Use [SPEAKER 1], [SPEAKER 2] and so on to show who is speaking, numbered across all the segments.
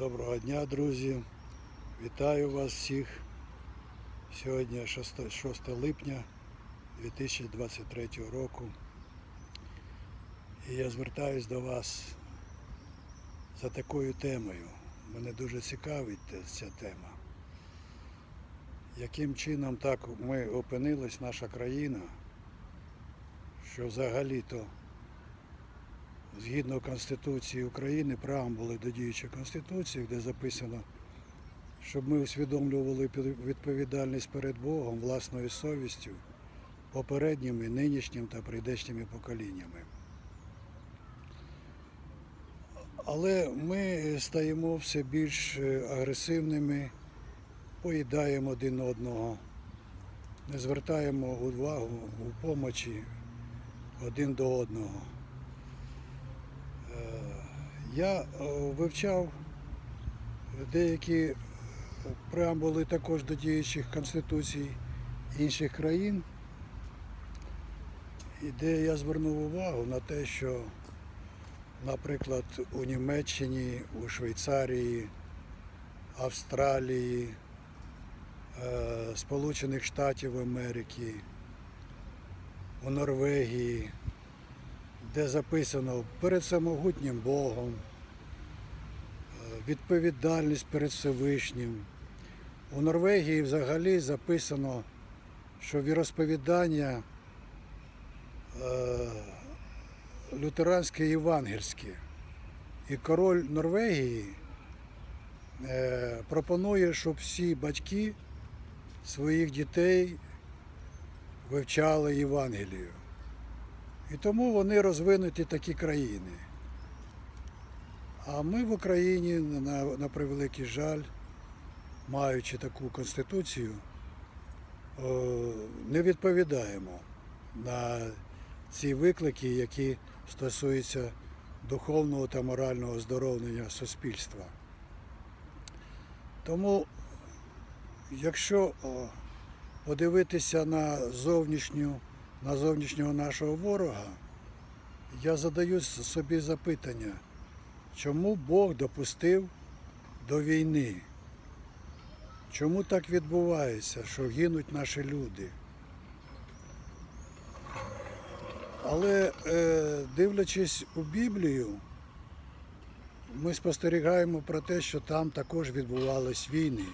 [SPEAKER 1] Доброго дня, друзі. Вітаю вас всіх. Сьогодні 6, 6 липня 2023 року. І я звертаюсь до вас за такою темою. Мене дуже цікавить ця тема. Яким чином так ми опинились, наша країна, що взагалі-то згідно Конституції України, преамбули до діючої Конституції, де записано, щоб ми усвідомлювали відповідальність перед Богом, власною совістю, попередніми, нинішнім та прийдешніми поколіннями. Але ми стаємо все більш агресивними, поїдаємо один одного, не звертаємо увагу у помочі один до одного. Я е, вивчав деякі преамбули також до діючих конституцій інших країн, і де я звернув увагу на те, що, наприклад, у Німеччині, у Швейцарії, Австралії, е, Сполучених Штатів Америки, у Норвегії, де записано перед самогутнім Богом, е, відповідальність перед Всевишнім. У Норвегії взагалі записано, що віросповідання е, лютеранське і євангельське. І король Норвегії е, пропонує, щоб всі батьки своїх дітей вивчали Євангелію. І тому вони розвинуті такі країни. А ми в Україні, на, на превеликий жаль, маючи таку конституцію, е, не відповідаємо на ці виклики, які стосуються духовного та морального оздоровлення суспільства. Тому, якщо подивитися на зовнішню на зовнішнього нашого ворога, я задаю собі запитання, чому Бог допустив до війни? Чому так відбувається, що гинуть наші люди? Але е, дивлячись у Біблію, ми спостерігаємо про те, що там також відбувались війни,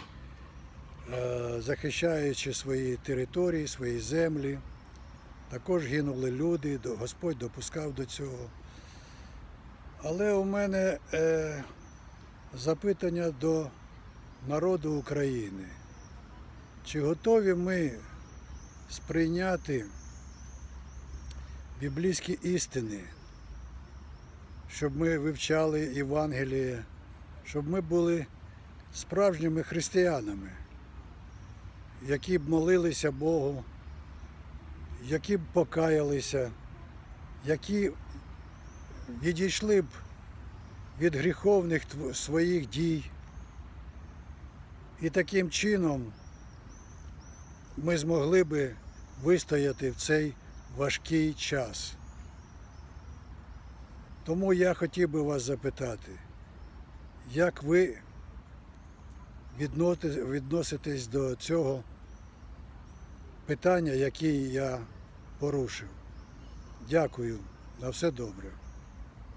[SPEAKER 1] е, захищаючи свої території, свої землі. Також гинули люди, Господь допускав до цього. Але у мене е, запитання до народу України. Чи готові ми сприйняти біблійські істини, щоб ми вивчали Євангеліє, щоб ми були справжніми християнами, які б молилися Богу? Які б покаялися, які відійшли б від гріховних своїх дій. І таким чином ми змогли би вистояти в цей важкий час. Тому я хотів би вас запитати, як ви відноситесь до цього питання, які я порушив. Дякую. На все добре.